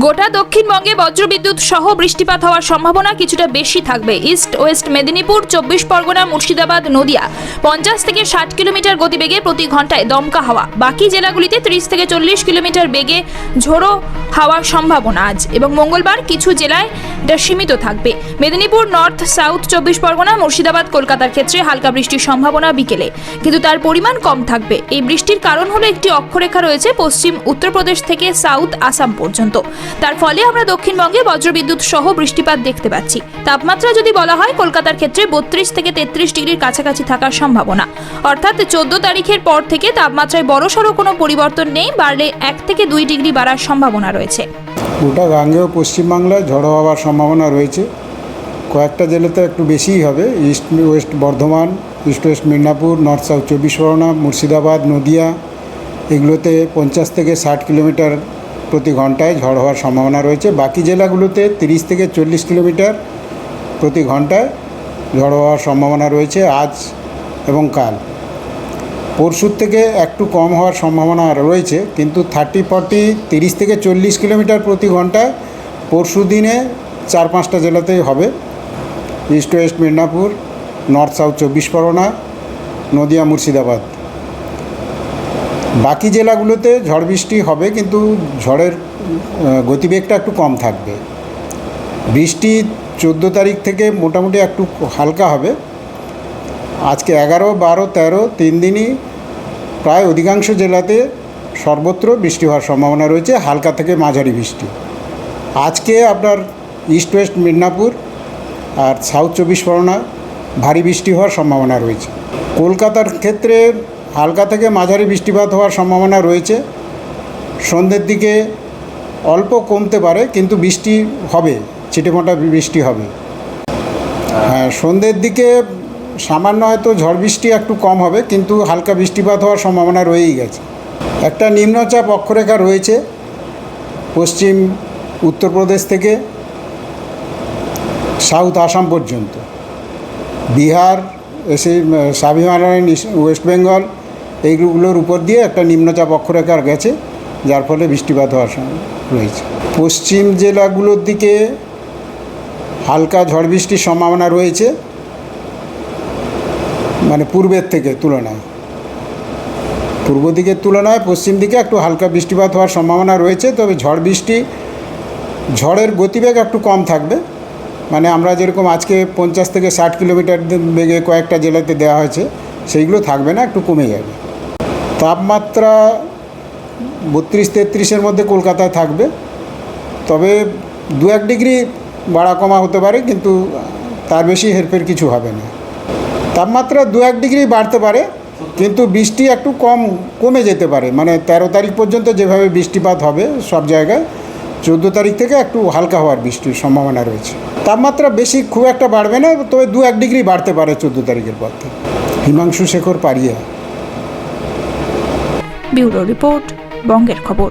গোটা দক্ষিণবঙ্গে বজ্রবিদ্যুৎ সহ বৃষ্টিপাত হওয়ার সম্ভাবনা কিছুটা বেশি থাকবে। ইস্ট ওয়েস্ট মেদিনীপুর, চব্বিশ পরগনা, মুর্শিদাবাদ, নদিয়া। পঞ্চাশ থেকে ষাট কিলোমিটার গতিবেগে প্রতি ঘন্টায় দমকা হাওয়া। বাকি জেলাগুলিতে ত্রিশ থেকে চল্লিশ কিলোমিটার বেগে ঝোড়ো হাওয়ার সম্ভাবনা আজ এবং মঙ্গলবার কিছু জেলায় এটা সীমিত থাকবে। মেদিনীপুর, নর্থ, সাউথ, চব্বিশ পরগনা, মুর্শিদাবাদ, কলকাতার ক্ষেত্রে হালকা বৃষ্টির সম্ভাবনা বিকেলে। কিন্তু তার পরিমাণ কম থাকবে। এই বৃষ্টির কারণ হলো একটি অক্ষরেখা রয়েছে পশ্চিম উত্তরপ্রদেশ থেকে সাউথ আসাম পর্যন্ত। তার ফলে আমরা দক্ষিণবঙ্গে বজ্রবিদ্যুৎ সহ বৃষ্টিপাত দেখতে পাচ্ছি। তাপমাত্রা যদি বলা হয়, কলকাতার ক্ষেত্রে বত্রিশ থেকে তেত্রিশ ডিগ্রির কাছাকাছি থাকার সম্ভাবনা। অর্থাৎ চোদ্দ তারিখের পর থেকে তাপমাত্রায় বড়সড় কোনো পরিবর্তন নেই, বাড়লে এক থেকে দুই ডিগ্রি বাড়ার সম্ভাবনা রয়েছে। গোটা গাঙ্গেয় পশ্চিমবাংলায় ঝড়ো হওয়ার সম্ভাবনা রয়েছে। কয়েকটা জেলাতে একটু বেশিই হবে। East, west Bardhaman, east west Midnapore north south চব্বিশ পরগনা, মুর্শিদাবাদ, নদিয়া, এগুলোতে পঞ্চাশ থেকে ষাট কিলোমিটার প্রতি ঘন্টায় ঝড় হওয়ার সম্ভাবনা রয়েছে। বাকি জেলাগুলোতে তিরিশ থেকে চল্লিশ কিলোমিটার প্রতি ঘন্টায় ঝড় হওয়ার সম্ভাবনা রয়েছে আজ এবং কাল। পরশুর থেকে একটু কম হওয়ার সম্ভাবনা রয়েছে, কিন্তু থার্টি ফর্টি তিরিশ থেকে চল্লিশ কিলোমিটার প্রতি ঘন্টায় পরশু দিনে চার পাঁচটা জেলাতেই হবে। East west Midnapore, north south চব্বিশ পরগনা, নদিয়া মুর্শিদাবাদ। বাকি জেলাগুলোতে ঝড় বৃষ্টি হবে, কিন্তু ঝড়ের গতিবেগটা একটু কম থাকবে। বৃষ্টি চোদ্দ তারিখ থেকে মোটামুটি একটু হালকা হবে। আজকে এগারো, বারো, তেরো, তিন দিনই প্রায় অধিকাংশ জেলাতে সর্বত্র বৃষ্টি হওয়ার সম্ভাবনা রয়েছে, হালকা থেকে মাঝারি বৃষ্টি। আজকে আপনার ইস্ট ওয়েস্ট মিদনাপুর আর সাউথ চব্বিশ পরগনা ভারী বৃষ্টি হওয়ার সম্ভাবনা রয়েছে। কলকাতার ক্ষেত্রে হালকা থেকে মাঝারি বৃষ্টিপাত হওয়ার সম্ভাবনা রয়েছে। সন্ধ্যের দিকে অল্প কমতে পারে কিন্তু বৃষ্টি হবে ছিটেমোটা বৃষ্টি হবে। হ্যাঁ সন্ধ্যের দিকে সামান্য হয়তো ঝড় বৃষ্টি একটু কম হবে কিন্তু হালকা বৃষ্টিপাত হওয়ার সম্ভাবনা রয়েই গেছে। একটা নিম্নচাপ অক্ষরেখা রয়েছে পশ্চিম উত্তরপ্রদেশ থেকে সাউথ আসাম পর্যন্ত। বিহার এসে উম, ওয়েস্ট বেঙ্গল এইগুলোর উপর দিয়ে একটা নিম্নচাপ অক্ষরেখা গেছে, যার ফলে বৃষ্টিপাত হওয়ার রয়েছে। পশ্চিম জেলাগুলোর দিকে হালকা ঝড় বৃষ্টির সম্ভাবনা রয়েছে মানে পূর্বের থেকে তুলনায়। পূর্ব দিকের তুলনায় পশ্চিম দিকে একটু হালকা বৃষ্টিপাত হওয়ার সম্ভাবনা রয়েছে, তবে ঝড় বৃষ্টি, ঝড়ের গতিবেগ একটু কম থাকবে। মানে আমরা যেরকম আজকে পঞ্চাশ থেকে ষাট কিলোমিটার বেগে কয়েকটা জেলাতে দেওয়া হয়েছে, সেইগুলো থাকবে না, একটু কমে যাবে। তাপমাত্রা বত্রিশ তেত্রিশের মধ্যে কলকাতায় থাকবে। তবে দু এক ডিগ্রি বাড়া কমা হতে পারে, কিন্তু তার বেশি হেরফের কিছু হবে না। তাপমাত্রা দু এক ডিগ্রি বাড়তে পারে, কিন্তু বৃষ্টি একটু কম কমে যেতে পারে। মানে তেরো তারিখ পর্যন্ত যেভাবে বৃষ্টিপাত হবে সব জায়গায়, চোদ্দ তারিখ থেকে একটু হালকা হওয়ার বৃষ্টির সম্ভাবনা রয়েছে। তাপমাত্রা বেশি খুব একটা বাড়বে না, তবে দু এক ডিগ্রি বাড়তে পারে চোদ্দ তারিখের পর থেকে। হিমাংশু শেখর পারিয়া ব্যুরো রিপোর্ট বঙ্গের খবর।